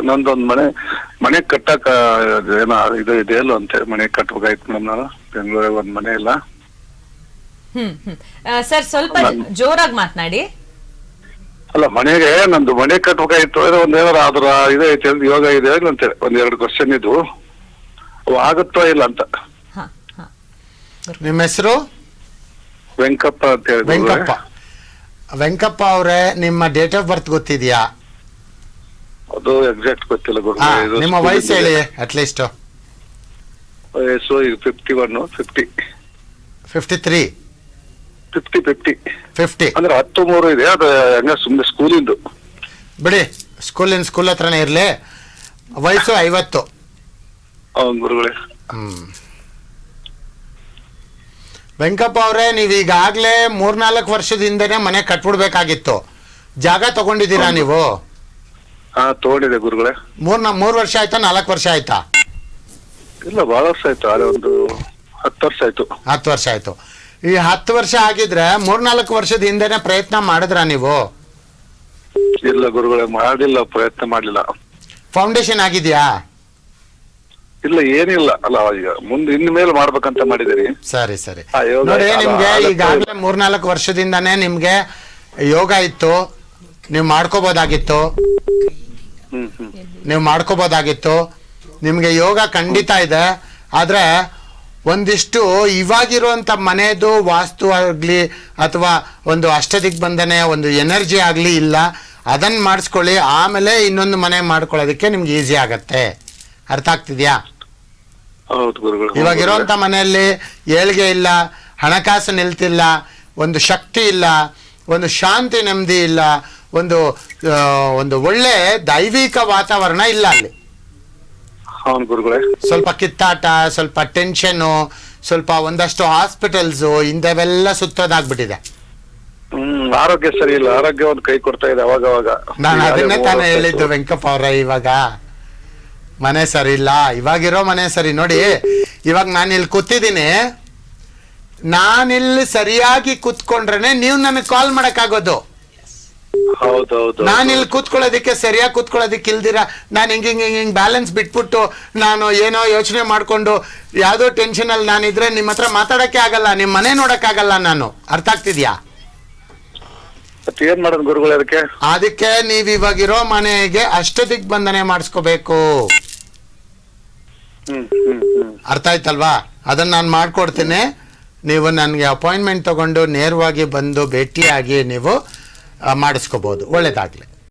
ನಂದೊಂದ್ ಮನೆ ಮನೆ ಕಟ್ಟಕ ಏನೋ ಇದು ಇದೆ ಅಲ್ಲ ಅಂತ ಮನೆ ಕಟ್ಬೇಕಾಯ್ತು ಮೇಡಮ್ ನಾನು. ಬೆಂಗಳೂರಾಗ ಒಂದ್ ಮನೆ ಇಲ್ಲ. ಹ್ಮ್ ಹ್ಮ್. ಸರ್ ಸ್ವಲ್ಪ ಜೋರಾಗಿ ಮಾತನಾಡಿ. ಅಲ್ಲ ಮನೆಗೆ ನಂದು ಮನೆ ಕಟ್ಬೇಕಾಯ್ತು ಏನೋ ಒಂದ್ ಏನಾರ ಅದ್ರ ಇದೆ ಐತೆ ಅಂತ ಯೋಗ ಇದೆ ಅಂತ ಒಂದ್ ಎರಡು ಕ್ವಶನ್ ಇದು ಅವು ಆಗುತ್ತೋ ಇಲ್ಲ ಅಂತ. ಹಾ ಹಾ. ನಿಮ್ಮ ಹೆಸರು? ವೆಂಕಪ್ಪ ಅಂತ ಹೇಳಿ. ವೆಂಕಪ್ಪ. ವೆಂಕಪ್ಪ ಅವರೇ ನಿಮ್ಮ ಡೇಟ್ ಆಫ್ ಬರ್ತ್ ಗೊತ್ತಿದೆಯಾ? ಅದು ಎಕ್ಸಾಕ್ಟ್ ಗೊತ್ತಿಲ್ಲ ಗುರು. ಹಾ ನಿಮ್ಮ ವಯಸ್ಸು. ಹೇಳಿ ಅಟ್ಲೀಸ್ಟ್ ವಯಸ್ಸು ಈಗ fifty one fifty fifty three fifty fifty fifty ಅಂದ್ರೆ ಹತ್ತು ಮೂರು ಇದೆ ಅದು ಸುಮ್ಮನೆ ಸ್ಕೂಲ್ ಸ್ಕೂಲಿಂದು. ಬಿಡಿ ಸ್ಕೂಲಿನ ಸ್ಕೂಲ್ ಹತ್ರನೇ ಇರಲಿ. ವಯಸ್ಸು ಐವತ್ತು. ಅವ್ನ್ ಗುರುಗಳೇ. ಹ್ಮ್. ವೆಂಕಪ್ಪ ಅವರೇ ನೀವು ಈಗಾಗಲೇ ಮೂರ್ನಾಲ್ಕು ವರ್ಷದಿಂದನೇ ಮನೆ ಕಟ್ಬಿಡ್ಬೇಕಾಗಿತ್ತು. ಜಾಗ ತಗೊಂಡಿದ್ದೀರಾ ನೀವು? ಹಾ ತಗೊಂಡಿದೆ ಗುರುಗಳೇ. ಮೂರ್ನ ಮೂರ್ ವರ್ಷ ಆಯ್ತಾ ನಾಲ್ಕು ವರ್ಷ ಆಯ್ತಾ? ಇಲ್ಲ ಬಹಳ ವರ್ಷ ಆಯ್ತು ಅದೇ ಒಂದು ಹತ್ತು ವರ್ಷ ಆಯ್ತು. ಹತ್ತು ವರ್ಷ ಆಯ್ತು. ಈ ಹತ್ತು ವರ್ಷ ಆಗಿದ್ರೆ ಮೂರ್ನಾಲ್ಕು ವರ್ಷದ ಹಿಂದೆನೆ ಪ್ರಯತ್ನ ಮಾಡಿದ್ರಾ ನೀವು? ಇಲ್ಲ ಗುರುಗಳೇ ಮಾಡಲಿಲ್ಲ ಪ್ರಯತ್ನ ಮಾಡಲಿಲ್ಲ. ಫೌಂಡೇಶನ್ ಆಗಿದ್ಯಾ? ಇಲ್ಲ ಏನಿಲ್ಲ. ಅಲ್ಲ ಈಗ ಮುಂದೆ ಇನ್ ಮೇಲೆ ಮಾಡ್ಬೇಕಂತ ಮಾಡಿದಿರಿ ಸರಿ ಸರಿ. ಆ, ಯೋಗ ನೋಡಿ ಅಲ್ಲ, ನಿಮ್ಗೆ ಆಗತ್ತೆ ಈಗಾಗಲೇ ಮೂರ್ನಾಲ್ಕು ವರ್ಷದಿಂದಾನೇ ನಿಮ್ಗೆ ಯೋಗ ಇತ್ತು. ನೀವು ಮಾಡ್ಕೋಬೋದಾಗಿತ್ತು. ನೀವು ಮಾಡ್ಕೋಬೋದಾಗಿತ್ತು. ನಿಮಗೆ ಯೋಗ ಖಂಡಿತ ಇದೆ. ಆದರೆ ಒಂದಿಷ್ಟು ಇವಾಗಿರುವಂಥ ಮನೆಯದು ವಾಸ್ತು ಆಗಲಿ ಅಥವಾ ಒಂದು ಅಷ್ಟದಿಗ್ಬಂಧನೆ ಒಂದು ಎನರ್ಜಿ ಆಗಲಿ ಇಲ್ಲ. ಅದನ್ನು ಮಾಡಿಸ್ಕೊಳ್ಳಿ ಆಮೇಲೆ ಇನ್ನೊಂದು ಮನೆ ಮಾಡ್ಕೊಳ್ಳೋದಕ್ಕೆ ನಿಮ್ಗೆ ಈಸಿ ಆಗತ್ತೆ. ಅರ್ಥ ಆಗ್ತಿದ್ಯಾ? ಇವಾಗ ಇರೋಂಥ ಮನೆಯಲ್ಲಿ ಏಳ್ಗೆ ಇಲ್ಲ ಹಣಕಾಸು ನಿಲ್ತಿಲ್ಲ ಒಂದು ಶಕ್ತಿ ಇಲ್ಲ ಒಂದು ಶಾಂತಿ ನೆಮ್ಮದಿ ಇಲ್ಲ ಒಂದು ಒಂದು ಒಳ್ಳೆ ದೈವಿಕ ವಾತಾವರಣ ಇಲ್ಲ ಅಲ್ಲಿ. ಹೌದು ಗುರುಗಳೇ. ಸ್ವಲ್ಪ ಕಿತ್ತಾಟ ಸ್ವಲ್ಪ ಟೆನ್ಷನ್ನು ಸ್ವಲ್ಪ ಒಂದಷ್ಟು ಹಾಸ್ಪಿಟಲ್ಸು ಇಂಥವೆಲ್ಲ ಸುತ್ತದಾಗ್ಬಿಟ್ಟಿದೆ. ಹ್ಮ್ ಆರೋಗ್ಯ ಸರಿ ಇಲ್ಲ. ಆರೋಗ್ಯ ಒಂದು ಕೈ ಕೊಡ್ತಾ ಇದೆ ಅವಾಗ ಅವಾಗ ನಾನು ಅದನ್ನೇ ತಾನೇ ಹೇಳಿದ್ದು. ವೆಂಕಪ್ಪ ಅವರ ಇವಾಗ. ಮನೆ ಸರಿ ಇಲ್ಲ. ಇವಾಗಿರೋ ಮನೆ ಸರಿ. ನೋಡಿ ಇವಾಗ ನಾನು ಇಲ್ಲಿ ಕೂತಿದ್ದೀನಿ. ನಾನಿಲ್ಲಿ ಸರಿಯಾಗಿ ಕೂತ್ಕೊಂಡ್ರೆ ನೀವು ನನಗೆ ಕಾಲ್ ಮಾಡಕ್ಕಾಗೋದು. ಹೌದು ನಾನು ಇಲ್ಲಿ ಕೂತ್ಕೊಳ್ಳೋದಕ್ಕೆ ಸರಿಯಾಗಿ ಕೂತ್ಕೊಳ್ಳೋದಕ್ಕೆ ಇಲ್ದಿರ? ನಾನು ಹಿಂಗೆ ಹಿಂಗೆ ಹಿಂಗೆ ಬ್ಯಾಲೆನ್ಸ್ ಬಿಟ್ಬಿಟ್ಟು ನಾನು ಏನೋ ಯೋಚನೆ ಮಾಡಿಕೊಂಡು ಯಾವುದೋ ಟೆನ್ಷನಲ್ಲಿ ನಾನಿದ್ರೆ ನಿಮ್ಮ ಹತ್ರ ಮಾತಾಡೋಕ್ಕೆ ಆಗಲ್ಲ ನಿಮ್ಮ ಮನೆ ನೋಡೋಕ್ಕಾಗಲ್ಲ ನಾನು. ಅರ್ಥ ಆಗ್ತಿದ್ಯಾ? ಮತ್ತೆ ಏನ್ ಮಾಡೋದು ಗುರುಗಳೇ ಅದಕ್ಕೆ? ಅದಕ್ಕೆ ನೀವು ಇವಾಗಿರೋ ಮನೆಗೆ ಅಷ್ಟು ಮಾಡಿಸ್ಕೋಬೇಕು. ಹ್ಮ್ ಹ್ಮ್ ಹ್ಮ್. ಅರ್ಥ ಆಯ್ತಲ್ವಾ? ಅದನ್ನ ನಾನು ಮಾಡ್ಕೊಡ್ತೀನಿ. ನೀವು ನನಗೆ ಅಪಾಯಿಂಟ್ಮೆಂಟ್ ತಗೊಂಡು ನೇರವಾಗಿ ಬಂದು ಭೇಟಿಯಾಗಿ ನೀವು ಮಾಡಿಸ್ಕೋಬೋದು. ಒಳ್ಳೇದಾಗಲಿ.